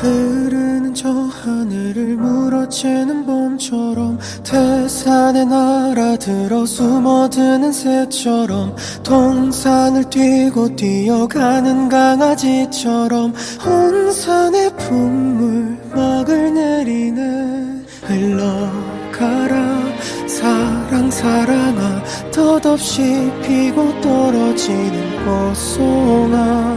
흐르는 저 하늘을 물어치는 봄처럼 태산에 날아들어 숨어드는 새처럼 동산을 뛰고 뛰어가는 강아지처럼 혼산의 품물 막을 내리네. 흘러가라 사랑 사랑아 덧없이 피고 떨어지는 꽃송아에다